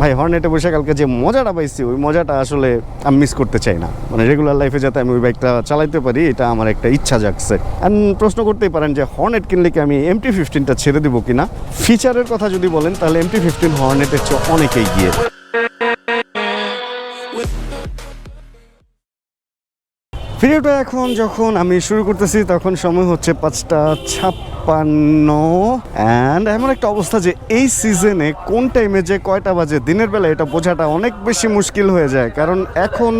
ভাই হর্নেটে বসে কালকে যে মজাটা পাইছি, ওই মজাটা আসলে আমি মিস করতে চাই না। মানে রেগুলার লাইফে যাতে আমি ওই বাইকটা চালাইতে পারি, এটা আমার একটা ইচ্ছা জাগছে। অ্যান্ড প্রশ্ন করতেই পারেন যে হর্নেট কিনলে কি আমি এমটি ফিফটিনটা ছেড়ে দেবো কিনা? ফিচারের কথা যদি বলেন, তাহলে এমটি ফিফটিন হর্নেটের চেয়ে অনেকেই গিয়ে ভিডিওটা এখন যখন আমি শুরু করতেছি, তখন সময় হচ্ছে পাঁচটা ছাপ্পান্ন। অ্যান্ড এমন একটা অবস্থা যে এই সিজনে কোন টাইমে যে কয়টা বাজে, দিনের বেলা এটা বোঝাটা অনেক বেশি মুশকিল হয়ে যায়। কারণ এখন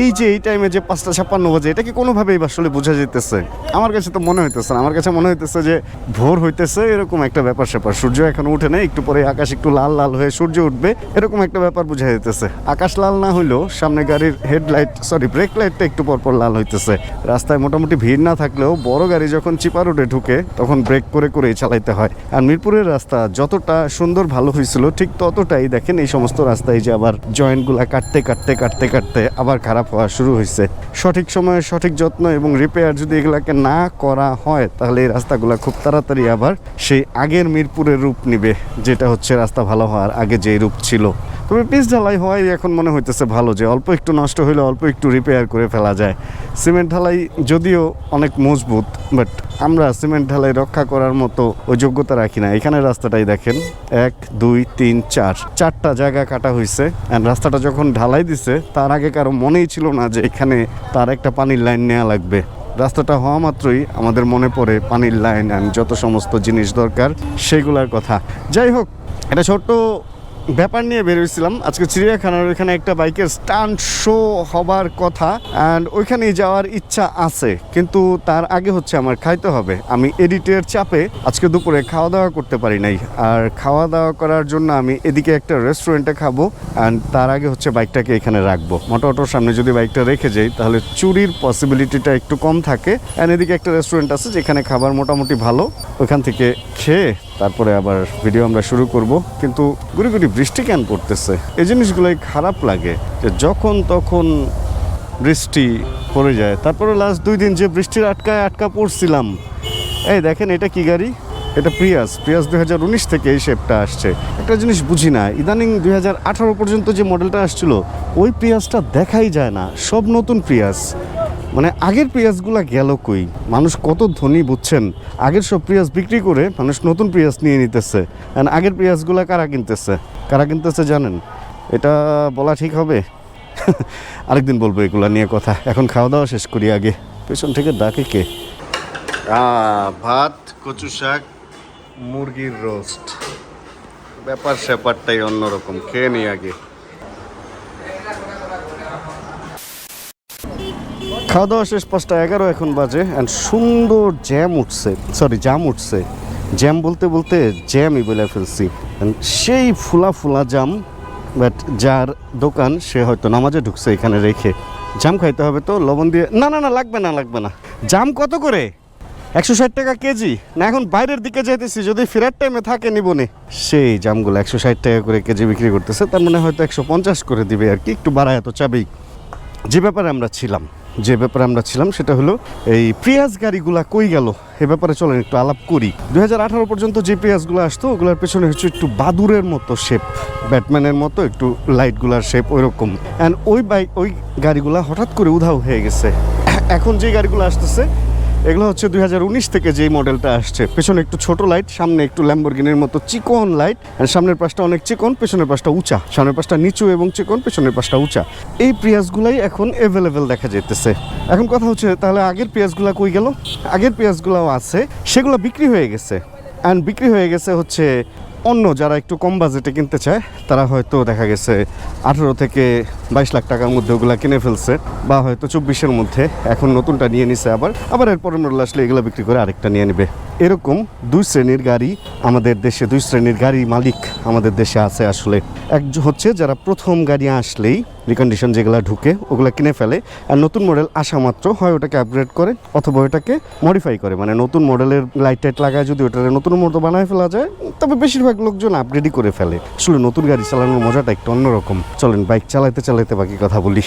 এই যে এই টাইমে যে পাঁচটা ছাপ্পান্ন বাজে, এটা কি কোনোভাবেই আসলে বোঝা যেতেছে আমার কাছে তো মনে হইতেছে না। আমার কাছে মনে হইতেছে যে ভোর হইতেছে, এরকম একটা ব্যাপার স্যাপার। সূর্য এখন উঠে নেই, একটু পরে আকাশ একটু লাল লাল হয়ে সূর্য উঠবে, এরকম একটা ব্যাপার বোঝা যেতেছে আকাশ লাল না হইলেও সামনে গাড়ির হেডলাইট সরি ব্রেক লাইটটা একটু পর পর লাল হইতেছে। রাস্তায় মোটামুটি ভিড় না থাকলেও বড় গাড়ি যখন চিপা রোডে ঢুকে, তখন ব্রেক করে করেই চালাইতে হয়। আর মিরপুরের রাস্তা যতটা সুন্দর ভালো হয়েছিল ঠিক ততটাই দেখেন এই সমস্ত রাস্তায় যে আবার জয়েন্টগুলা কাটতে কাটতে কাটতে কাটতে আবার খারাপ হওয়া শুরু হয়েছে সঠিক সময়ে সঠিক যত্ন এবং রিপেয়ার যদি এগুলাকে না করা হয়, তাহলে এই রাস্তাগুলো খুব তাড়াতাড়ি আবার সেই আগের মিরপুরের রূপ নিবে, যেটা হচ্ছে রাস্তা ভালো হওয়ার আগে যে রূপ ছিল। তবে পিস ঢালাই হওয়াই এখন মনে হইতেছে ভালো যে অল্প একটু নষ্ট হইলে অল্প একটু রিপেয়ার করে ফেলা যায়। সিমেন্ট ঢালাই যদিও অনেক মজবুত বাট আমরা সিমেন্ট ঢালাই রক্ষা করার মতো ওই যোগ্যতা রাখি না। এখানে রাস্তাটাই দেখেন, এক, দুই, তিন, চার। চারটা জায়গা কাটা হয়েছে অ্যান্ড রাস্তাটা যখন ঢালাই দিছে, তার আগে কারও মনেই ছিল না যে এখানে তার একটা পানির লাইন নেওয়া লাগবে। রাস্তাটা হওয়া মাত্রই আমাদের মনে পড়ে পানির লাইন অ্যান্ড যত সমস্ত জিনিস দরকার, সেগুলার কথা। যাই হোক এটা ছোট্ট ব্যাপার নিয়ে বেরিয়েছিলাম আজকে চিড়িয়াখানার ওইখানে একটা বাইকের স্টান্ট শো হবার কথা অ্যান্ড ওইখানেই যাওয়ার ইচ্ছা আছে। কিন্তু তার আগে হচ্ছে আমার খাইতে হবে। আমি এডিটের চাপে আজকে দুপুরে খাওয়া দাওয়া করতে পারি নাই। আর খাওয়া দাওয়া করার জন্য আমি এদিকে একটা রেস্টুরেন্টে খাব অ্যান্ড তার আগে হচ্ছে বাইকটাকে এখানে রাখব। মোটো অটোর সামনে যদি বাইকটা রেখে যাই, তাহলে চুরির পসিবিলিটিটা একটু কম থাকে। অ্যান্ড এদিকে একটা রেস্টুরেন্ট আছে যেখানে খাবার মোটামুটি ভালো। ওইখান থেকে খেয়ে তারপরে আবার ভিডিও আমরা শুরু করব। কিন্তু গুড়ি গুড়ি বৃষ্টি কেন পড়তেছে? এই জিনিসগুলোই খারাপ লাগে যে যখন তখন বৃষ্টি পড়ে যায়। তারপরে লাস্ট দুই দিন যে বৃষ্টির আটকায় আটকা পড়ছিলাম। এই দেখেন, এটা কি গাড়ি? এটা প্রিয়াস প্রিয়াস দুই হাজার উনিশ থেকে এই শেপটা আসছে। একটা জিনিস বুঝি না, ইদানিং দুই হাজার আঠারো পর্যন্ত যে মডেলটা আসছিল, ওই প্রিয়াসটা দেখাই যায় না। সব নতুন প্রিয়াস মানে আগের পেঁয়াজগুলো গেল কই? মানুষ কত ধনী, বুঝছেন? আগের সব পেঁয়াজ বিক্রি করে মানুষ নতুন পেঁয়াজ নিয়ে নিতেছে। And আগের পেঁয়াজগুলো কারা কিনতেছে? কারা কিনতেছে জানেন? এটা বলা ঠিক হবে? আরেকদিন বলব এগুলা নিয়ে কথা। এখন খাওয়া দাওয়া শেষ করি আগে। পেছন থেকে ডাকে কে? ভাত, কচু শাক, মুরগির রোস্ট। ব্যাপার স্যাপারটাই অন্যরকম। খেয়ে নিই আগে। খাওয়া দাওয়া শেষ পাঁচটা এগারো, এখন বাজে অ্যান্ড সুন্দর জ্যাম উঠছে। সরি জাম উঠছে। জ্যাম বলতে বলতে জ্যামই বলে ফেলছি। সেই ফুলা ফুলা জাম বাট যার দোকান, সে হয়তো নামাজে ঢুকছে এখানে রেখে। জাম খাইতে হবে তো, লবণ দিয়ে না না না, লাগবে না লাগবে না। জাম কত করে? একশো ষাট টাকা কেজি। না, এখন বাইরের দিকে যেতেছি যদি ফেরার টাইমে থাকে নিবনে। সেই জামগুলো একশো ষাট টাকা করে কেজি বিক্রি করতেছে, তার মানে হয়তো একশো পঞ্চাশ করে দিবে আর কি, একটু বাড়ায় তো চাবেই। যে ব্যাপারে আমরা ছিলাম। যে ব্যাপারে আমরা ছিলাম সেটা হলো এই পেঁয়াজ গাড়িগুলা কই গেল? এ ব্যাপারে চলেন একটু আলাপ করি। দুই হাজার আঠারো পর্যন্ত যে পেঁয়াজগুলো আসতো, ওগুলোর পেছনে হচ্ছে একটু বাদুরের মতো শেপ ব্যাটম্যানের মতো একটু লাইটগুলার শেপ ওই রকম অ্যান্ড ওই বাইক ওই গাড়িগুলা হঠাৎ করে উধাও হয়ে গেছে। এখন যে গাড়িগুলো আসতেছে এগুলো হচ্ছে দুই হাজার উনিশ থেকে যে মডেলটা আসছে। পেছনে একটু ছোট লাইট সামনে একটু ল্যাম্বরগিনের মতো চিকন লাইট সামনের পাশটা অনেক চিকন, পেছনের পাশটা উঁচা। সামনের পাশটা নিচু এবং চিকন, পেছনের পাশটা উঁচা। এই পেঁয়াজগুলাই এখন অ্যাভেলেবেল দেখা যেতেছে এখন কথা হচ্ছে, তাহলে আগের পেঁয়াজগুলা কই গেল? আগের পেঁয়াজগুলাও আছে, সেগুলো বিক্রি হয়ে গেছে। অ্যান্ড বিক্রি হয়ে গেছে হচ্ছে অন্য যারা একটু কম বাজেটে কিনতে চায়, তারা হয়তো দেখা গেছে আঠেরো থেকে বাইশ লাখ টাকার মধ্যে ওগুলো কিনে ফেলছে, বা হয়তো চব্বিশের মধ্যে এখন নতুনটা নিয়ে নিছে আবার আবার এরপরের মডেল আসলে এগুলো বিক্রি করে আরেকটা নিয়ে নেবে। এরকম দুই শ্রেণির গাড়ি আমাদের দেশে, দুই শ্রেণির গাড়ি মালিক আমাদের দেশে আছে আসলে। এক হচ্ছে যারা প্রথম গাড়ি আসলেই রিকন্ডিশন যেগুলো ঢুকে, ওগুলো কিনে ফেলে আর নতুন মডেল আসা মাত্র হয় ওটাকে আপগ্রেড করে অথবা ওটাকে মডিফাই করে। মানে নতুন মডেলের লাইট টাইট লাগায় যদি ওটাকে নতুন মতো বানায় ফেলা যায়, তবে বেশিরভাগ লোকজন আপগ্রেডই করে ফেলে। আসলে নতুন গাড়ি চালানোর মজাটা একটু অন্যরকম। চলেন বাইক চালাইতে চালাইতে বাকি কথা বলি।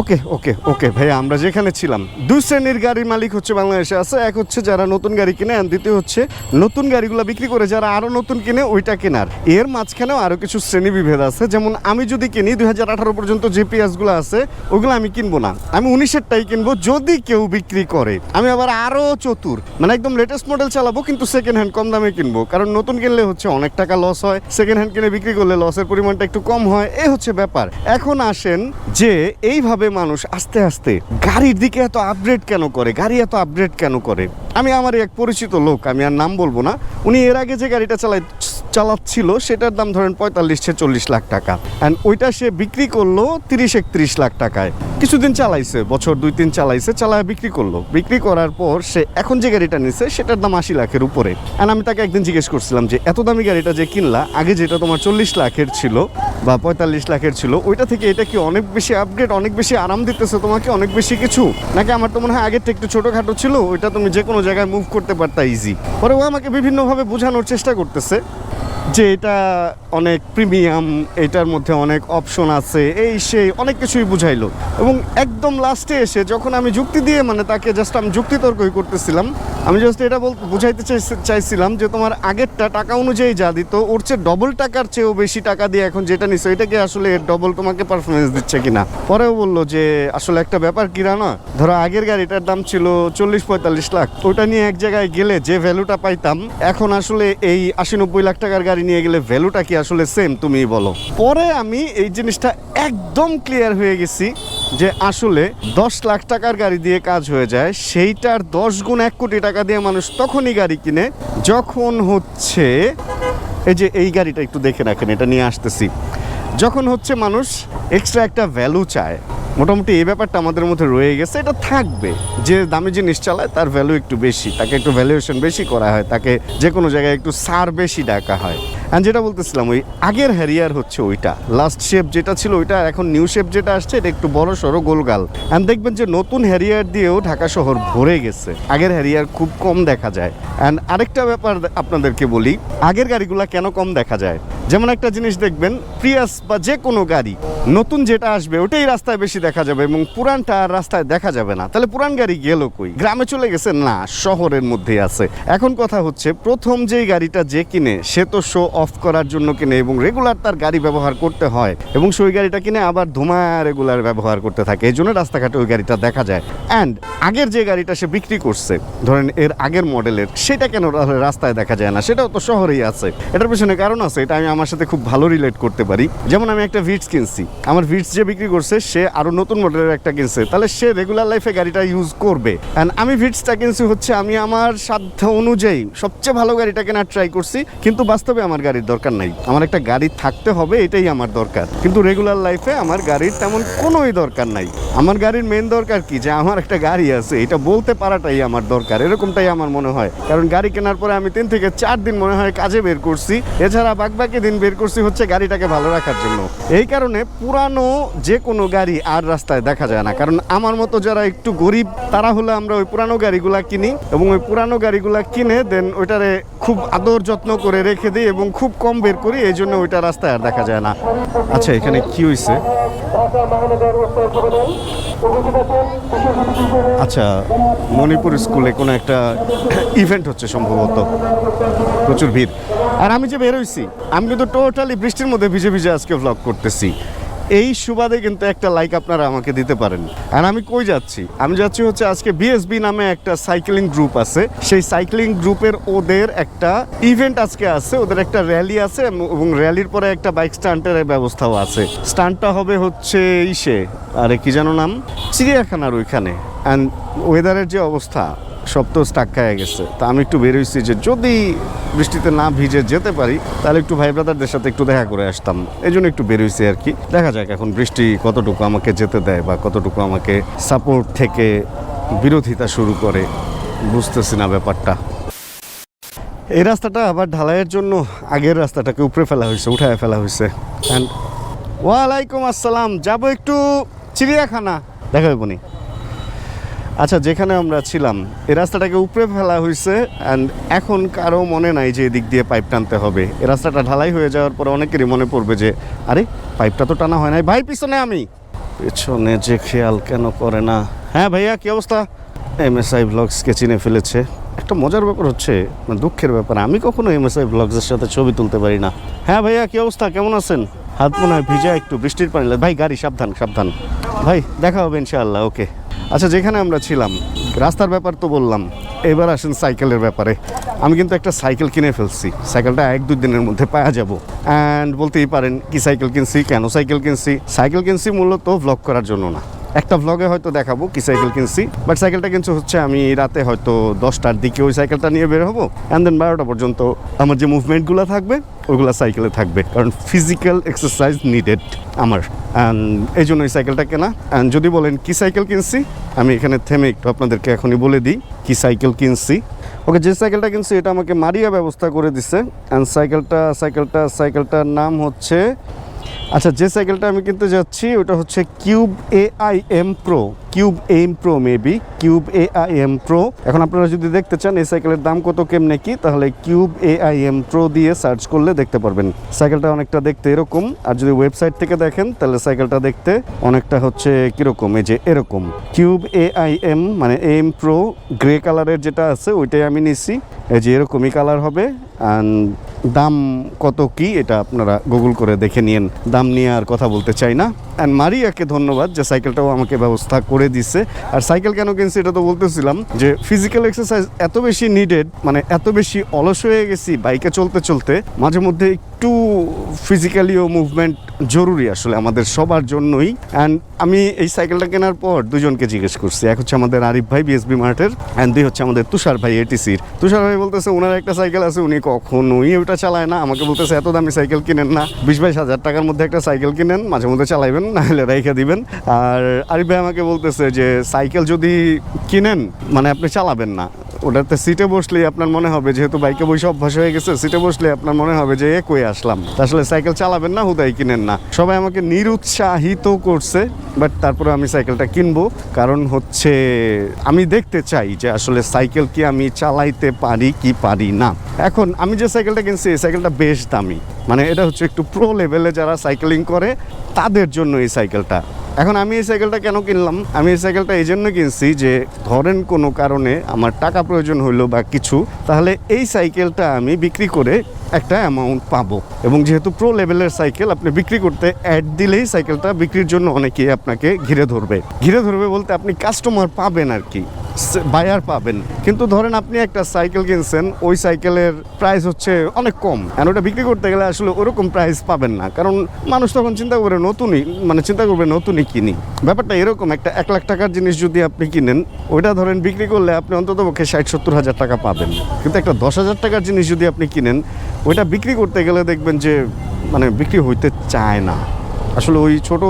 ওকে ওকে ওকে। ভাইয়া, আমরা যেখানে ছিলাম, দুই শ্রেণির গাড়ির মালিক হচ্ছে বাংলাদেশে আছে, এক হচ্ছে যারা নতুন গাড়ি কিনে আর দ্বিতীয় হচ্ছে নতুন গাড়িগুলো বিক্রি করে যারা আরও নতুন কিনে, ওইটা কেনার। এর মাঝখানেও আরও কিছু শ্রেণি বিভেদ আছে, যেমন আমি যদি কিনি দুই হাজার আঠারো পর্যন্ত যে গুলো আছে, ওগুলো আমি কিনবো না। আমি উনিশেরটাই কিনবো যদি কেউ বিক্রি করে। আমি আবার আরও চতুর মানে একদম লেটেস্ট মডেল চালাবো, কিন্তু সেকেন্ড হ্যান্ড কম দামে কিনবো। কারণ নতুন কিনলে হচ্ছে অনেক টাকা লস হয় সেকেন্ড হ্যান্ড কিনে বিক্রি করলে লসের পরিমাণটা একটু কম হয় এই হচ্ছে ব্যাপার। এখন আসেন যে, এইভাবে মানুষ আস্তে আস্তে গাড়ির দিকে এত আপগ্রেড কেন করে? গাড়ি এত আপগ্রেড কেন করে? আমি আমার এক পরিচিত লোক, আমি আর নাম বলব না, উনি এর আগে যে গাড়িটা চালাই চালাচ্ছিল, সেটার দাম ধরেন পঁয়তাল্লিশ ছেচল্লিশ লাখ টাকা। অ্যান্ড ওইটা সে বিক্রি করল তিরিশ একত্রিশ লাখ টাকায়। কিছুদিন চালাইছে, বছর দুই তিন চালাইছে, চালায় বিক্রি করল। বিক্রি করার পর সে এখন যে গাড়িটা নিছে, সেটার দাম আশি লাখের উপরে। অ্যান্ড আমি তাকে একদিন জিজ্ঞেস করছিলাম যে, এত দামি গাড়িটা যে কিনলা? আগে যেটা তোমার চল্লিশ লাখের ছিল বা পঁয়তাল্লিশ লাখের ছিল, ওইটা থেকে এটা কি অনেক বেশি আপগ্রেড অনেক বেশি আরাম দিতেছে তোমাকে? অনেক বেশি কিছু? নাকি আমার তো মনে হয় আগেরটা একটু ছোটখাটো ছিল? ওইটা তুমি যে কোনো জায়গায় মুভ করতে পারতা ইজি পরে ও আমাকে বিভিন্নভাবে বোঝানোর চেষ্টা করতেছে। যে এটা অনেক প্রিমিয়াম, এটার মধ্যে অনেক অপশন আছে, এই সেই অনেক কিছুই বুঝাইলো। এবং একদম লাস্টে এসে যখন আমি যুক্তি দিয়ে মানে তাকে জাস্ট আমি যুক্তিতর্কই করতেছিলাম, আমি জাস্ট এটা বল বুঝাইতে চাইছিলাম যে তোমার আগেরটা টাকা অনুযায়ী যা দিত, ওর চেয়ে ডবল টাকার চেয়েও বেশি টাকা দিয়ে এখন যেটা নিছো, এটা কি আসলে ডবল তোমাকে পারফরমেন্স দিচ্ছে কিনা? পরেও বলল যে, আসলে একটা ব্যাপার কিনা না, ধরো আগের গাড়িটার দাম ছিল চল্লিশ পঁয়তাল্লিশ লাখ, ওটা নিয়ে এক জায়গায় গেলে যে ভ্যালুটা পাইতাম, এখন আসলে এই আশি নব্বই লাখ টাকার গাড়ি নিয়ে গেলে ভ্যালুটা কি আসলে সেম তুমি বলো। পরে আমি এই জিনিসটা একদম ক্লিয়ার হয়ে গেছি যে আসলে দশ লাখ টাকার গাড়ি দিয়ে কাজ হয়ে যায়, সেইটার দশ গুণ এক কোটি টাকা দিয়ে মানুষ তখনই গাড়ি কিনে, যখন হচ্ছে, এই যে এই গাড়িটা একটু দেখে রাখেন, এটা নিয়ে আসতেছি। যখন হচ্ছে মানুষ এক্সট্রা একটা ভ্যালু চায় মোটামুটি এই ব্যাপারটা আমাদের মধ্যে রয়ে গেছে, এটা থাকবে। যে দামি জিনিস চালায় তার ভ্যালু একটু বেশি, তাকে একটু ভ্যালুয়েশন বেশি করা হয়, তাকে যে কোনো জায়গায় একটু সার বেশি ডাকা হয়। অ্যান্ড যেটা বলতেছিলাম, ওই আগের হ্যারিয়ার হচ্ছে ওইটা। লাস্ট শেপ যেটা ছিল ওইটা এখন নিউ শেপ যেটা আসছে, এটা একটু বড় সড়ো গোলগাল। অ্যান্ড দেখবেন যে নতুন হ্যারিয়ার দিয়েও ঢাকা শহর ভরে গেছে। আগের হ্যারিয়ার খুব কম দেখা যায়। অ্যান্ড আরেকটা ব্যাপার আপনাদেরকে বলি, আগের গাড়িগুলো কেন কম দেখা যায়? যেমন একটা জিনিস দেখবেন প্রিয়াস বা যে কোনো গাড়ি, নতুন যেটা আসবে, ওটাই রাস্তায় বেশি দেখা যাবে এবং পুরানটা আর রাস্তায় দেখা যাবে না। তাহলে পুরান গাড়ি গেল কই? গ্রামে চলে গেছে? না, শহরের মধ্যে আছে। এখন কথা হচ্ছে, প্রথম যেই গাড়িটা যে কিনে, সে তো শো অফ করার জন্য কিনে এবং রেগুলার তার গাড়ি ব্যবহার করতে হয় এবং সেই গাড়িটা কিনে আবার ধোঁয়া রেগুলার ব্যবহার করতে থাকে। এই জন্য রাস্তাঘাটে ওই গাড়িটা দেখা যায়। অ্যান্ড আগের যে গাড়িটা সে বিক্রি করছে, ধরেন এর আগের মডেলের, সেটা কেন রাস্তায় দেখা যায় না? সেটাও তো শহরেই আছে। এটার পেছনে কারণ আছে, এটা আমি আমার সাথে খুব ভালো রিলেট করতে পারি। যেমন আমি একটা ভিটস কিনছি। আমার ভিটস যে বিক্রি করছে, সে আরও নতুন মডেলের একটা কিনছে। তাহলে সে রেগুলার লাইফে গাড়িটা ইউজ করবে। অ্যান্ড আমি ভিটসটা কিনছি হচ্ছে, আমি আমার সাধ্য অনুযায়ী সবচেয়ে ভালো গাড়িটা কেনার ট্রাই করছি। কিন্তু বাস্তবে আমার গাড়ির দরকার নাই। আমার একটা গাড়ি থাকতে হবে, এটাই আমার দরকার। কিন্তু রেগুলার লাইফে আমার গাড়ির তেমন কোনোই দরকার নাই। আমার গাড়ির মেন দরকার কি? যে আমার একটা গাড়ি আছে, এটা বলতে পারাটাই আমার দরকার। এরকমটাই আমার মনে হয়। কারণ গাড়ি কেনার পরে আমি তিন থেকে চার দিন মনে হয় কাজে বের করছি। এছাড়া বাকি দিন বের করছি হচ্ছে গাড়িটাকে ভালো রাখার জন্য। এই কারণে পুরানো যে কোনো গাড়ি আর রাস্তায় দেখা যায় না। কারণ আমার মতো যারা একটু গরিব, তারা হলে আমরা ওই পুরানো গাড়িগুলা কিনি। এবং ওই পুরানো গাড়িগুলা কিনে দেন ওইটারে খুব আদর যত্ন করে রেখে দিই এবং খুব কম বের করি, এই জন্য ওইটা রাস্তায় আর দেখা যায় না। আচ্ছা এখানে কি হয়েছে আচ্ছা মণিপুর স্কুলে কোনো একটা ইভেন্ট হচ্ছে সম্ভবত। প্রচুর ভিড়। আর আমি যে বেরোইছি আমি কিন্তু টোটালি বৃষ্টির মধ্যে ভিজে ভিজে আজকে ভ্লগ করতেছি। এই সুবাদে কিন্তু একটা লাইক আপনারা আমাকে দিতে পারেন। আর আমি কই যাচ্ছি? আমি যাচ্ছি হচ্ছে আজকে বিএসবি নামে একটা সাইক্লিং গ্রুপ আছে। সেই সাইক্লিং গ্রুপের ওদের একটা ইভেন্ট আজকে আছে। ওদের একটা র্যালি আছে এবং র্যালির পরে একটা বাইক স্টান্টের ব্যবস্থাও আছে। স্টান্টটা হবে হচ্ছে ইসে। আরে কি যেন নাম? চিড়িয়াখানার ওইখানে। অ্যান্ড ওয়েদারের যে অবস্থা। সব তো স্টাক খায় গেছে। তা আমি একটু বেরোইছি যে যদি বৃষ্টিতে না ভিজে যেতে পারি, তাহলে একটু ভাই ব্রাদারদের সাথে একটু দেখা করে আসতাম। এই জন্য একটু বেরোইছি আর কি। দেখা যাক এখন বৃষ্টি কতটুকু আমাকে যেতে দেয় বা কতটুকু আমাকে সাপোর্ট থেকে বিরোধিতা শুরু করে, বুঝতেছি না ব্যাপারটা। এই রাস্তাটা আবার ঢালাইয়ের জন্য আগের রাস্তাটাকে উপরে ফেলা হয়েছে, উঠায় ফেলা হয়েছে। অ্যান্ড ওয়ালাইকুম আসসালাম, যাব একটু চিড়িয়াখানা। দেখা হইব নি। আচ্ছা যেখানে আমরা ছিলাম এই রাস্তাটাকে উপরে ফেলা হয়েছে অ্যান্ড এখন কারও মনে নাই যে এদিক দিয়ে পাইপ টানতে হবে। এই রাস্তাটা ঢালাই হয়ে যাওয়ার পর অনেকেরই মনে পড়বে যে আরে পাইপটা তো টানা হয় নাই। ভাই পিছনে আমি। পেছনে যে খেয়াল কেন করে না? হ্যাঁ ভাইয়া কি অবস্থা? এম এস আই ব্লগসকে চিনে ফেলেছে। একটা মজার ব্যাপার হচ্ছে মানে দুঃখের ব্যাপার আমি কখনো এম এস আই ব্লগসের সাথে ছবি তুলতে পারি না। হ্যাঁ ভাইয়া কি অবস্থা? কেমন আছেন? হাত মনে হয় ভিজা একটু বৃষ্টির পানি। ভাই গাড়ি সাবধান সাবধান। ভাই দেখা হবে ইনশাআল্লাহ ওকে। আচ্ছা যেখানে আমরা ছিলাম, রাস্তার ব্যাপার তো বললাম, এবার আসেন সাইকেলের ব্যাপারে। আমি কিন্তু একটা সাইকেল কিনে ফেলছি। সাইকেলটা এক দুই দিনের মধ্যে পাওয়া যাব। অ্যান্ড বলতেই পারেন, কি সাইকেল কিনছি? কেন সাইকেল কিনছি? সাইকেল কিনছি মূলত ব্লক করার জন্য না। একটা ভ্লগে হয়তো দেখাবো কি সাইকেল কিনছি বাট সাইকেলটা কিন্তু হচ্ছে আমি রাতে হয়তো দশটার দিকে ওই সাইকেলটা নিয়ে বের হব অ্যান্ড দেন বারোটা পর্যন্ত আমার যে মুভমেন্টগুলো থাকবে ওইগুলো সাইকেলে থাকবে, কারণ ফিজিক্যাল এক্সারসাইজ নিডেড আমার এই জন্য এই সাইকেলটা কেনা অ্যান্ড যদি বলেন কি সাইকেল কিনছি, আমি এখানে থেমে একটু আপনাদেরকে এখনই বলে দিই কি সাইকেল কিনছি। ওকে, যে সাইকেলটা কিনছি, এটা আমাকে মারিয়া ব্যবস্থা করে দিছে অ্যান্ড সাইকেলটা সাইকেলটা সাইকেলটার নাম হচ্ছে আচ্ছা যে সাইকেলটা আমি কিনতে যাচ্ছি ওটা হচ্ছে Cube AIM M pro Cube M pro, maybe. Cube A I M pro. এখন আপনারা যদি দেখতে চান, এই সাইকেলের দাম কত, কেমনে কি, তাহলে Cube A I M pro দিয়ে সার্চ করলে দেখতে পারবেন। সাইকেলটা অনেকটা দেখতে এরকম। আর যদি ওয়েবসাইট থেকে দেখেন, তাহলে সাইকেলটা দেখতে অনেকটা হচ্ছে কীরকম, এই যে এরকম। কিউব এ আই এম মানে এম প্রো, গ্রে কালারের যেটা আছে, ওইটাই আমি নিছি। এই যে এরকমই কালার হবে। অ্যান্ড দাম কত কি, এটা আপনারা গুগল করে দেখে নিন দাম নিয়ে আর কথা বলতে চাই না। অ্যান্ড মারিয়াকে ধন্যবাদ যে সাইকেলটাও আমাকে ব্যবস্থা করে দিছে। আর সাইকেল কেন কিনছি এটা তো বলতেছিলাম যে ফিজিক্যাল এক্সারসাইজ এত বেশি নিডেড মানে এত বেশি অলস হয়ে গেছি বাইকে চলতে চলতে, মাঝে মধ্যে একটু ফিজিক্যালিও মুভমেন্ট জরুরি আসলে আমাদের সবার জন্যই। অ্যান্ড আমি এই সাইকেলটা কেনার পর দুজনকে জিজ্ঞেস করছি। এক হচ্ছে আমাদের আরিফ ভাই বিএসবি মার্টের অ্যান্ড দুই হচ্ছে আমাদের তুষার ভাই এটিসির তুষার ভাই বলতেছে, ওনার একটা সাইকেল আছে, উনি কখনোই ওটা চালায় না। আমাকে বলতেছে, এত দামি সাইকেল কিনেন না। বিশ বাইশ হাজার টাকার মধ্যে একটা সাইকেল কিনেন, মাঝে মধ্যে চালাইবেন না হলে রেখে দিবেন। আর আরিফ ভাই আমাকে বলতেছে যে সাইকেল যদি কিনেন মানে আপনি চালাবেন না। ওটাতে সিটে বসলেই আপনার মনে হবে, যেহেতু বাইকে বসে অভ্যাস হয়ে গেছে সিটে বসলে আপনার মনে হবে যে এ কই আসলাম। আসলে সাইকেল চালাবেন না, হুদাই কিনেন না। সবাই আমাকে নিরুৎসাহিত করছে বাট তারপরে আমি সাইকেলটা কিনবো, কারণ হচ্ছে আমি দেখতে চাই যে আসলে সাইকেল কি আমি চালাইতে পারি কি পারি না। এখন আমি যে সাইকেলটা কিনছি, এই সাইকেলটা বেশ দামি। মানে এটা হচ্ছে একটু প্রো লেভেলে যারা সাইকেলিং করে, তাদের জন্য এই সাইকেলটা এখন আমি এই সাইকেলটা কেন কিনলাম? আমি এই সাইকেলটা এই জন্য কিনছি যে, ধরেন কোনো কারণে আমার টাকা প্রয়োজন হইল বা কিছু, তাহলে এই সাইকেলটা আমি বিক্রি করে একটা অ্যামাউন্ট পাবো। এবং যেহেতু প্রো লেভেলের সাইকেল আপনি বিক্রি করতে অ্যাড দিলেই সাইকেলটা বিক্রির জন্য অনেকেই আপনাকে ঘিরে ধরবে। ঘিরে ধরবে বলতে আপনি কাস্টমার পাবেন আর কি। বায়ার পাবেন। কিন্তু ধরেন আপনি একটা সাইকেল কিনছেন, ওই সাইকেলের প্রাইস হচ্ছে অনেক কম। আর ওটা বিক্রি করতে গেলে আসলে ওরকম প্রাইস পাবেন না। কারণ মানুষ তখন চিন্তা করে নতুনই মানে চিন্তা করবে নতুনই কিনি। ব্যাপারটা এরকম, একটা এক লাখ টাকার জিনিস যদি আপনি কিনেন, ওইটা ধরেন বিক্রি করলে আপনি অন্তত পক্ষে ষাট সত্তর হাজার টাকা পাবেন। কিন্তু একটা দশ হাজার টাকার জিনিস যদি আপনি কিনেন, ওইটা বিক্রি করতে গেলে দেখবেন যে মানে বিক্রি হইতে চায় না। আসলে ওই ছোট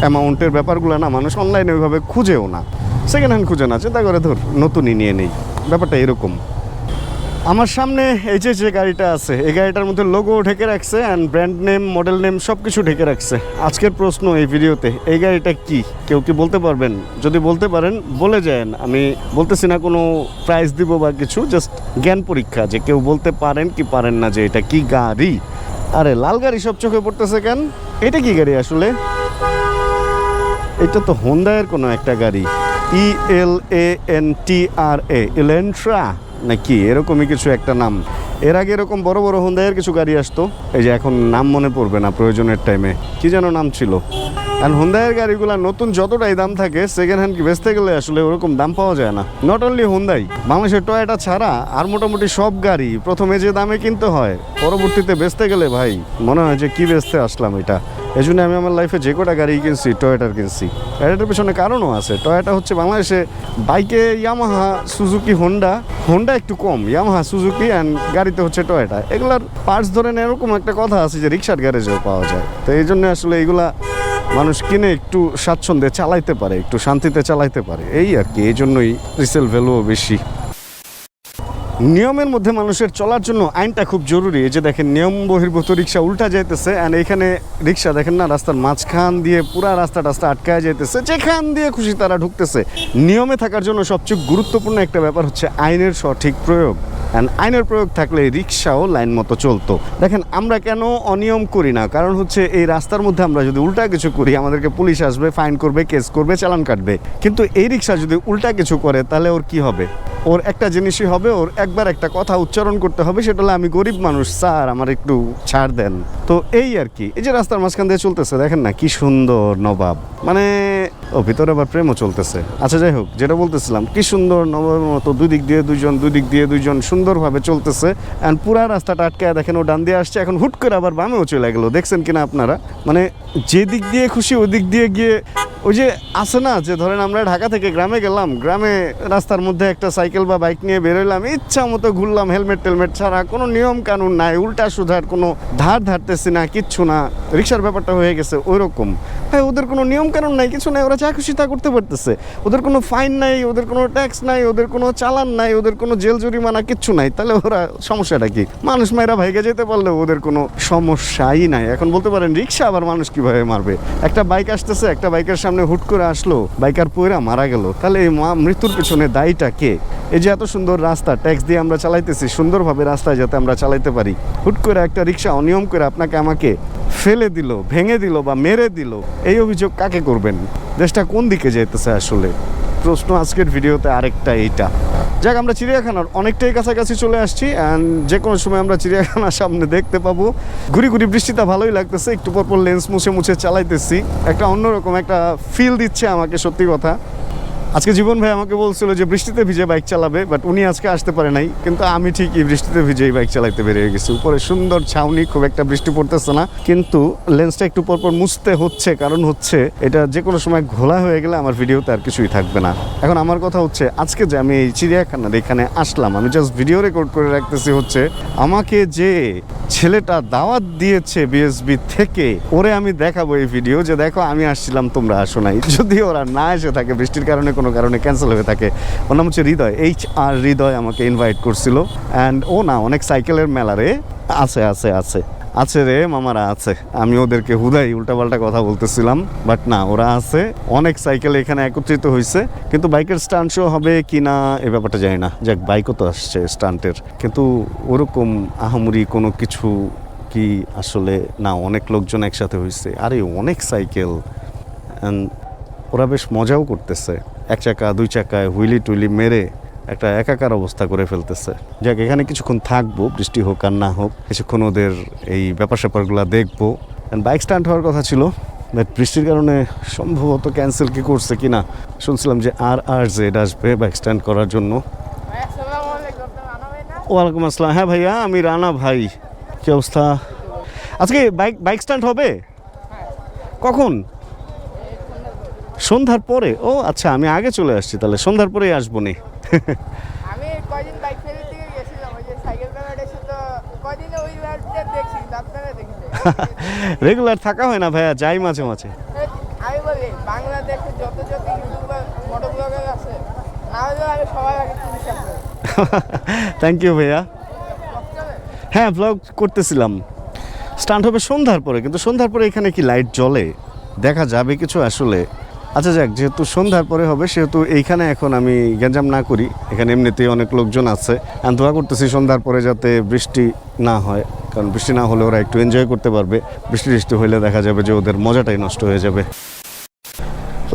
অ্যামাউন্টের ব্যাপারগুলো না, মানুষ অনলাইনে ওইভাবে খুঁজেও না। সেকেন্ড হ্যান্ড খুঁজে না, চিন্তা করে ধর, নতুনই নিয়ে নেই। ব্যাপারটা এরকম। আমার সামনে এই যে যে গাড়িটা আছে, এই গাড়িটার মধ্যে লোগো ঢেকে রাখছে and brand name model name সব কিছু ঢেকে রাখছে। আজকের প্রশ্ন এই ভিডিওতে, এই গাড়িটা কি? কেউ কি বলতে পারবেন? যদি বলতে পারেন, বলে যান আমি বলতেছি না কোনো প্রাইজ দিব বা কিছু জাস্ট জ্ঞান পরীক্ষা যে কেউ বলতে পারেন কি পারেন না যে এটা কি গাড়ি। আরে, লাল গাড়ি সব চোখে পড়তেছে কেন? এটা কি গাড়ি আসলে? এটা তো হোন্ডায়ের কোনো একটা গাড়ি। ই এল এ এন টি আর এ ইলেন্ট্রা নাকি? এরকমই কিছু একটা নাম। এর আগে এরকম বড় বড় হোন্ডায়ের কিছু গাড়ি আসতো। এই যে এখন নাম মনে পড়বে না প্রয়োজনের টাইমে কি যেন নাম ছিল। আর হোন্ডায়ের গাড়িগুলো নতুন যতটাই দাম থাকে সেকেন্ড হ্যান্ড বেচতে গেলে আসলে ওরকম দাম পাওয়া যায় না। নট অনলি হোন্ডাই বাংলাদেশের টয়টা ছাড়া আর মোটামুটি সব গাড়ি প্রথমে যে দামে কিনতে হয়, পরবর্তীতে বেচতে গেলে ভাই, মনে হয় যে কি বেচতে আসলাম এটা। এই জন্য আমি আমার লাইফে যে কটা গাড়ি কিনছি টয়োটার কিনছি। আর পেছনে কারণও আছে। টয়োটা হচ্ছে বাংলাদেশে বাইকে ইয়ামাহা সুজুকি হোন্ডা হোন্ডা একটু কম। ইয়ামাহা সুজুকি অ্যান্ড গাড়িতে হচ্ছে টয়োটা এগুলার পার্টস ধরেন এরকম একটা কথা আছে যে রিক্সার গ্যারেজেও পাওয়া যায়। তো এই জন্য আসলে এগুলা মানুষ কিনে একটু স্বাচ্ছন্দ্যে চালাইতে পারে, একটু শান্তিতে চালাইতে পারে। এই আর কি, এই জন্যই রিসেল ভ্যালুও বেশি। নিয়মের মধ্যে মানুষের চলার জন্য আইনটা খুব জরুরি। যে দেখেন, নিয়ম বহির্ভূত রিক্সা উল্টা যাইতেছে অ্যান্ড এখানে রিক্সা দেখেন না, রাস্তার মাঝখান দিয়ে পুরা রাস্তা টাস্তা আটকায় যাইতেছে, যেখান দিয়ে খুশি তারা ঢুকতেছে। নিয়মে থাকার জন্য সবচেয়ে গুরুত্বপূর্ণ একটা ব্যাপার হচ্ছে আইনের সঠিক প্রয়োগ। আইনের প্রয়োগ থাকলে রিক্সাও লাইন মতো চলতো। দেখেন, আমরা কেন অনিয়ম করি না? কারণ হচ্ছে এই রাস্তার মধ্যে আমরা যদি উল্টা কিছু করি, আমাদেরকে পুলিশ আসবে, ফাইন করবে, কেস করবে, চালান কাটবে। কিন্তু এই রিক্সা যদি উল্টা কিছু করে, তাহলে ওর কি হবে? ওর একটা জিনিসই হবে, ওর একবার একটা কথা উচ্চারণ করতে হবে, সেটা হলো, আমি গরিব মানুষ, স্যার, আমার একটু ছাড় দেন। তো এই আর কি। এই যে রাস্তার মাঝখান দিয়ে চলতেছে, দেখেন না, কি সুন্দর নবাব। মানে ও, ভিতরে আবার প্রেমও চলতেছে। আচ্ছা যাই হোক, যেটা বলতেছিলাম, কি সুন্দর নবমের মতো দুই দিক দিয়ে দুজন দুই দিক দিয়ে দুইজন সুন্দরভাবে চলতেছে অ্যান্ড পুরা রাস্তাটা আটকায় দেখেন ও ডান দিয়ে আসছে, এখন হুট করে আবার বামেও চলে গেলো। দেখছেন কিনা আপনারা? মানে যে দিক দিয়ে খুশি ওই দিক দিয়ে গিয়ে ওই যে আছে না, যে ধরেন আমরা ঢাকা থেকে গ্রামে গেলাম, গ্রামে রাস্তার মধ্যে একটা সাইকেল বা বাইক নিয়ে বেরোলাম ইচ্ছা মতো ঘুরলাম, হেলমেট টেলমেট ছাড়া, কোনো নিয়ম কানুন নাই, উল্টা সুধার কোনো ধার ধারতেছি না, কিচ্ছু না, রিক্সার ব্যাপারটা হয়ে গেছে ওই রকম হ্যাঁ ওদের কোনো নিয়ম কানুন নাই, কিছু নাই, ওরা যা খুশি তা করতে পারতেছে। ওদের কোনো ফাইন নাই, ওদের কোনো ট্যাক্স নাই, ওদের কোনো চালান নাই, ওদের কোনো জেল জরিমানা কিচ্ছু নাই, তাহলে ওরা সমস্যাটা কি? মানুষ মায়েরা ভাইগে যেতে পারলে ওদের কোনো সমস্যাই নাই। এখন বলতে পারেন, রিক্সা আবার মানুষ কীভাবে মারবে? একটা বাইক আসতেছে, একটা বাইকের সামনে হুট করে আসলো, বাইকার পয়রা মারা গেল। তাহলে এই মা মৃত্যুর পেছনে দায়ীটা কে? এই যে এত সুন্দর রাস্তা, ট্যাক্স দিয়ে আমরা চালাইতেছি, সুন্দরভাবে রাস্তায় যাতে আমরা চালাইতে পারি। হুট করে একটা রিক্সা অনিয়ম করে আপনাকে আমাকে ফেলে দিল, ভেঙে দিল বা মেরে দিল, এই অভিযোগ কাকে করবেন? দেশটা কোন দিকে যাইতেছে আসলে? প্রশ্ন আজকের ভিডিওতে আরেকটা এইটা। যাক, আমরা চিড়িয়াখানার অনেকটাই কাছাকাছি চলে আসছি অ্যান্ড যে কোনো সময় আমরা চিড়িয়াখানার সামনে দেখতে পাবো। ঘুরি ঘুরি বৃষ্টিটা ভালোই লাগতেছে, একটু পরপর পর লেন্স মুছে মুছে চালাইতেছি। একটা অন্যরকম একটা ফিল দিচ্ছে আমাকে, সত্যি কথা। আজকে জীবন ভাই আমাকে বলছিল যে বৃষ্টিতে ভিজে বাইক চালাবে বাট উনি আজকে আসতে পারে নাই। কিন্তু আমি ঠিকই বৃষ্টিতে ভিজেই বাইক চালাইতে বেরিয়ে গেছি। উপরে সুন্দর ছাউনি, খুব একটা বৃষ্টি পড়তেছে না। কিন্তু লেন্সটা একটু পর পর মুছতে হচ্ছে, কারণ হচ্ছে এটা যে কোনো সময় ঘোলা হয়ে গেলে আমার ভিডিওতে আর কিছুই থাকবে না। এখন আমার কথা হচ্ছে, আজকে যে আমি এই চিড়িয়াখানার এখানে আসলাম, আমি জাস্ট ভিডিও রেকর্ড করে রাখতেছি হচ্ছে, আমাকে যে ছেলেটা দাওয়াত দিয়েছে বিএসবি থেকে, ওরে আমি দেখাবো এই ভিডিও যে দেখো আমি আসছিলাম, তোমরা আসো নাই। যদি ওরা না এসে থাকে বৃষ্টির কারণে কোনো কারণে ক্যান্সেল হয়ে থাকে। ওর নাম হচ্ছে হৃদয় এইচ আর হৃদয় আমাকে ইনভাইট করছিল। অ্যান্ড ও না, অনেক সাইকেলের মেলারে আছে আছে আছে। আছে রে, মামারা আছে। আমি ওদেরকে হুদাই, উল্টাপাল্টা কথা বলতেছিলাম। বাট না, ওরা আছে। অনেক সাইকেল এখানে একত্রিত হয়েছে কিন্তু বাইকের স্টান্ট শো হবে কি না এই ব্যাপারটা জানি না। যাক, বাইকও তো আসছে স্টান্টের কিন্তু ওরকম আহামরি কোনো কিছু কি আসলে না, অনেক লোকজন একসাথে হয়েছে আরে, অনেক সাইকেল ওরা বেশ মজাও করতেছে। এক চাকা দুই চাকায় হুইলি টুইলি মেরে একটা একাকার অবস্থা করে ফেলতেছে। যাক এখানে কিছুক্ষণ থাকব বৃষ্টি হোক আর না হোক কিছুক্ষণ ওদের এই ব্যাপার স্যাপারগুলো দেখব বাইক স্ট্যান্ড হওয়ার কথা ছিল বাট বৃষ্টির কারণে সম্ভবত ক্যান্সেল কি করছে কি না শুনছিলাম যে আর আর জেড আসবে বাইক স্ট্যান্ড করার জন্য। ওয়ালাইকুম আসসালাম। হ্যাঁ ভাইয়া আমি রানা ভাই। কি অবস্থা? আজকে বাইক বাইক স্ট্যান্ড হবে? কখন? সন্ধ্যার পরে? ও আচ্ছা আমি আগে চলে আসছি তাহলে সন্ধ্যার পরেই আসব নি। আমি কয়দিন বাইক ফেরি থেকে গেছিলাম ওই যে সাইকেল ব্যাপার এসে তো ওই রাস্তা দেখছি আপনারা দেখেছি রেগুলার থাকা হয় না ভাইয়া যাই মাঝে মাঝে। আমি বলি বাংলাদেশে যত যত ইউটিউবার মোটো ব্লগার আছে না হলেও আমি সবার আগে থ্যাংক ইউ ভাইয়া। হ্যাঁ ব্লগ করতেছিলাম। স্টান্ট হবে সন্ধ্যার পরে কিন্তু সন্ধ্যার পরে এখানে কি লাইট জ্বলে? দেখা যাবে কিছু আসলে। আচ্ছা যাক, যেহেতু সন্ধ্যার পরে হবে, সেহেতু এইখানে এখন আমি গ্যাঞ্জাম না করি। এখানে এমনিতেই অনেক লোকজন আছে। আমি দোয়া করতেছি সন্ধ্যার পরে যাতে বৃষ্টি না হয়, কারণ বৃষ্টি না হলে ওরা একটু এনজয় করতে পারবে। বৃষ্টি বৃষ্টি হলে দেখা যাবে যে ওদের মজাটাই নষ্ট হয়ে যাবে।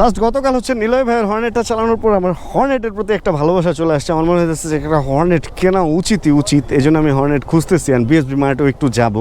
লাস্ট গতকাল হচ্ছে নিলয় ভাইয়ের হর্নেটটা চালানোর পর আমার হর্নেটের প্রতি একটা ভালোবাসা চলে আসছে। আমার মনে হচ্ছে যে একটা হর্নেট কেনা উচিতই উচিত। এই জন্য আমি হর্নেট খুঁজতেছি অ্যান্ড বিএসবি মার্টেও একটু যাব,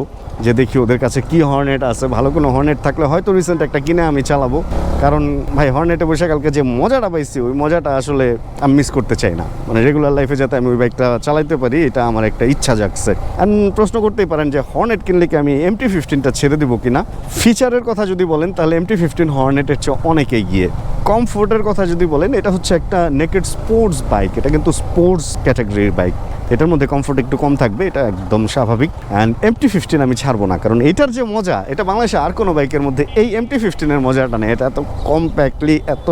যে দেখি ওদের কাছে কি হর্নেট আছে। ভালো কোনো হর্নেট থাকলে হয়তো রিসেন্ট একটা কিনে আমি চালাবো। কারণ ভাই হর্নেটে বসে কালকে যে মজাটা পাইছি, ওই মজাটা আসলে আমি মিস করতে চাই না। মানে রেগুলার লাইফে যাতে আমি ওই বাইকটা চালাইতে পারি, এটা আমার একটা ইচ্ছা জাগছে। অ্যান্ড প্রশ্ন করতেই পারেন যে হর্নেট কিনলে কি আমি এমটি ফিফটিনটা ছেড়ে দিব কিনা? ফিচারের কথা যদি বলেন, তাহলে এমটি ফিফটিন হর্নেটের চেয়ে অনেক এগিয়ে। it. কমফোর্টের কথা যদি বলেন, এটা হচ্ছে একটা নেকেড স্পোর্টস বাইক এটা কিন্তু স্পোর্টস ক্যাটাগরির বাইক এটার মধ্যে কমফোর্ট একটু কম থাকবে, এটা একদম স্বাভাবিক। অ্যান্ড এমটি ফিফটিন আমি ছাড়বো না, কারণ এটার যে মজা, এটা বাংলাদেশে আর কোনো বাইকের মধ্যে এই এমটি ফিফটিনের মজাটা নেই। এটা এত কম্প্যাক্টলি এত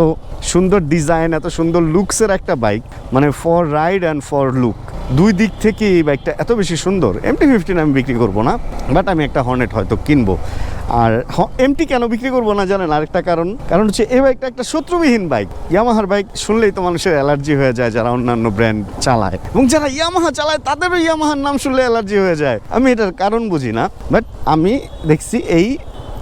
সুন্দর ডিজাইন এত সুন্দর লুকসের একটা বাইক মানে for ride and for look দুই দিক থেকে এই বাইকটা এত বেশি সুন্দর এমটি ফিফটিন আমি বিক্রি করব না বাট আমি একটা হর্নেট হয়তো কিনবো। আর এমটি কেন বিক্রি করব না জানেন আরেকটা কারণ? কারণ হচ্ছে এই বাইকটা একটা শত্রুবিহীন বাইক ইয়ামাহার বাইক শুনলেই তো মানুষের অ্যালার্জি হয়ে যায় যারা অন্যান্য ব্র্যান্ড চালায়। এবং যারা ইয়ামাহা চালায়, তাদেরও ইয়ামাহার নাম শুনলে অ্যালার্জি হয়ে যায়। আমি এটার কারণ বুঝি না বাট আমি দেখছি এই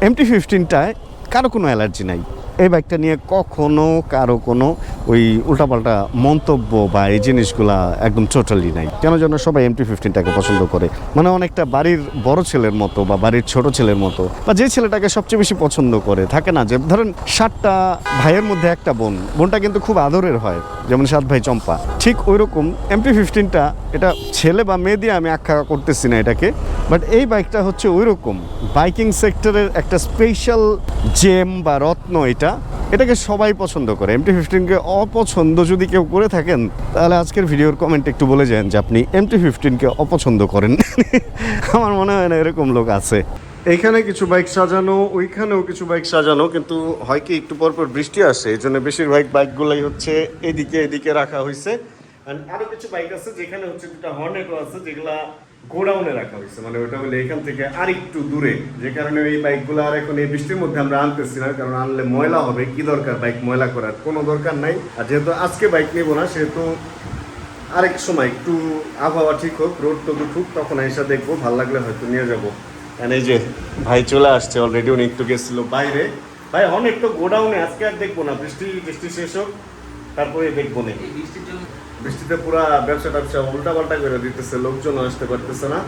এমটি ফিফটিনটায় কারও কোনো অ্যালার্জি নাই। এই বাইকটা নিয়ে কখনো কারও কোনো ওই উল্টাপাল্টা মন্তব্য বা এই জিনিসগুলা একদম টোটালি নাই। কেন যেন সবাই এমটি ফিফটিনটাকে পছন্দ করে। মানে অনেকটা বাড়ির বড় ছেলের মতো বা বাড়ির ছোট ছেলের মতো বা যে ছেলেটাকে সবচেয়ে বেশি পছন্দ করে, থাকে না যে, ধরেন সাতটা ভাইয়ের মধ্যে একটা বোন, বোনটা কিন্তু খুব আদরের হয়, যেমন সাত ভাই চম্পা। ঠিক ওই রকম এমটি ফিফটিনটা এটা ছেলে বা মেয়ে দিয়ে আমি আখ্যা করতেছি না এটাকে বাট এই বাইকটা হচ্ছে ওই রকম বাইকিং সেক্টরের একটা স্পেশাল জেম বা রত্ন এটা এটাকে সবাই পছন্দ করে। এম এমটি ফিফটিনকে অপছন্দ যদি কেউ করে থাকেন, তাহলে আজকের ভিডিওর কমেন্ট একটু বলে যান যে আপনি এম এমটি ফিফটিনকে অপছন্দ করেন। আমার মনে হয় না এরকম লোক আছে। এখানে কিছু বাইক সাজানো, ওইখানেও কিছু বাইক সাজানো, কিন্তু হয় কি একটু পর পর বৃষ্টি আসে এই জন্য বেশিরভাগ বাইকগুলাই হচ্ছে এদিকে এদিকে রাখা হয়েছে And আরও কিছু বাইক আছে, যেখানে হচ্ছে দুটা হর্নেটও আছে, যেগুলা গোডাউনে রাখা হয়েছে মানে ওটা হলে এখান থেকে আর একটু দূরে। যে কারণে এই বাইকগুলো আর এখন এই বৃষ্টির মধ্যে আমরা আনতেছি না, কারণ আনলে ময়লা হবে, কি দরকার বাইক ময়লা করার? কোনো দরকার নাই। আর যেহেতু আজকে বাইক নেব না, সেহেতু আরেক সময় একটু আবহাওয়া ঠিক হোক রোড টোড উঠুক, তখন এসে দেখব, ভালো লাগলে হয়তো নিয়ে যাব। এই যে ভাই চলে আসছে অলরেডি উনি একটু গেছিল বাইরে। ভাই অনেক তো গোডাউনে, আজকে আর দেখব না, বৃষ্টি বৃষ্টি শেষ হোক। তারপরে দেখব না এই বৃষ্টিতে পুরা ব্যবসা ট্যাবসা উল্টা পাল্টা করে দিতেছে লোকজন আসতে পারতেছে না।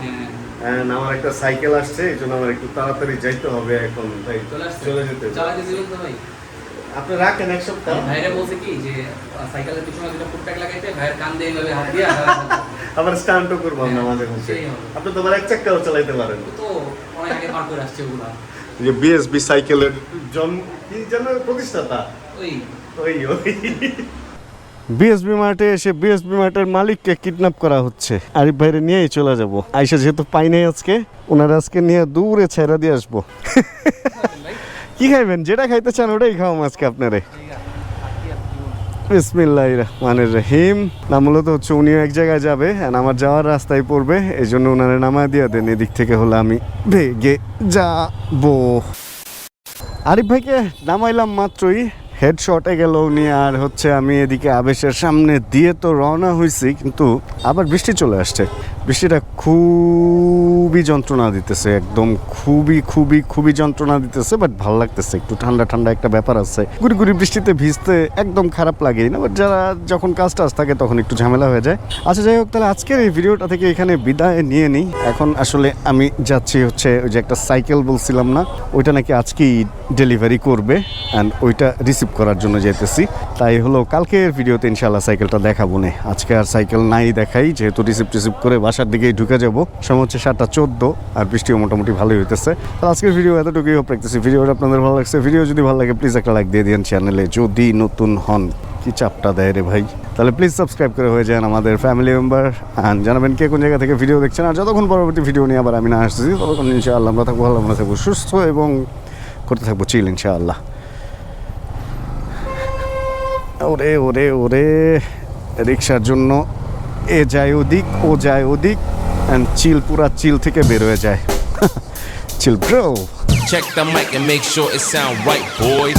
হ্যাঁ, আমার একটা সাইকেল আসছে এই জন্য আমার একটু তাড়াতাড়ি যাইতে হবে এখন ভাই চলে যেতে আপনি রাখেন এক সপ্তাহ। ভাইরা বলছে কি যে সাইকেলের পিছনে দুটো ফুটপ্যাক লাগাইতে ভাইয়ের কান দিয়ে এইভাবে হাত দিয়ে আবার স্টান্টও করব আমরা মাঝে মাঝে। আপনি তো আবার এক চাক্কাও চালাইতে পারেন। তো অনেক আগে পার করে আসছে ওগুলা। যে বিএসবি সাইকেলের। জন্ম কি যেন প্রতিষ্ঠাতা? ওই ওই ওই। বিএসবি মার্টে এসে বিএসবি মার্টের মালিককে কিডন্যাপ করা হচ্ছে। আরিফ ভাইরে নিয়েই চলে যাব। আইসা যেহেতু পাই নাই আজকে, ওনারা আজকে নিয়ে দূরে ছেড়া দিয়ে আসব। কি খাইবেন? যেটা খাইতে চান ওটাই খাওয়াম আজকে আপনারে। বিসমিল্লাহ রহমানের রহিম। না, মূলত হচ্ছে উনিও এক জায়গায় যাবে, and আমার যাওয়ার রাস্তায় পড়বে। এই জন্য ওনারে নামায় দিয়ে দেন, এদিক থেকে হলে আমি ভেগে যাব। আরিফ ভাইকে নামাইলাম মাত্রই। হেডশটে গেল উনি, আর হচ্ছে আমি এদিকে আবেশের সামনে দিয়ে তো রওনা হয়েছি কিন্তু আবার বৃষ্টি চলে আসছে। বৃষ্টিটা খুবই যন্ত্রণা দিতেছে, একদম খুবই খুবই খুবই যন্ত্রণা দিতেছে বাট ভালো লাগতেছে। একটু ঠান্ডা ঠান্ডা একটা ব্যাপার আছে। গুড়ি গুড়ি বৃষ্টিতে ভিজতে একদম খারাপ লাগেই না বাট যারা যখন কাজ টাজ থাকে তখন একটু ঝামেলা হয়ে যায়। আচ্ছা যাই হোক, তাহলে আজকের এই ভিডিওটা থেকে এখানে বিদায় নিয়ে নিই। এখন আসলে আমি যাচ্ছি হচ্ছে ওই যে একটা সাইকেল বলছিলাম না, ওইটা নাকি আজকেই ডেলিভারি করবে অ্যান্ড ওইটা রিসিভ করার জন্য যেতেছি তাই হলো, কালকের ভিডিওতে ইনশাল্লাহ সাইকেলটা দেখাবো না। আজকে আর সাইকেল নাই দেখাই, যেহেতু রিসিভ টিসিভ করে বাসার দিকেই ঢুকে যাব। সময় হচ্ছে সাতটা চোদ্দ আর বৃষ্টিও মোটামুটি ভালোই হইতেছে। তো আজকের ভিডিও এতটুকুই হোক রাখতেছি ভিডিওটা আপনাদের ভালো লাগছে। ভিডিও যদি ভালো লাগে প্লিজ একটা লাইক দিয়ে দিন চ্যানেলে যদি নতুন হন, কি চাপটা দেয় রে ভাই? তাহলে প্লিজ সাবস্ক্রাইব করে হয়ে যান আমাদের ফ্যামিলি মেম্বার অ্যান্ড জানাবেন কে কোন জায়গা থেকে ভিডিও দেখছেন। আর যতক্ষণ পরবর্তী ভিডিও নিয়ে আবার আমি না আসতেছি, ততক্ষণ ইনশাআল্লাহ আমরা থাকব, ভালো আমরা থাকব, সুস্থ এবং করতে থাকব চিল ইনশাআল্লাহ। ওরে ওরে ওরে, রিক্সার জন্য এ যায় ওদিক ও যায় ওদিক অ্যান্ড চিল পুরা চিল থেকে বের হয়ে যায় chill bro Check the mic and make sure it sound right, boys.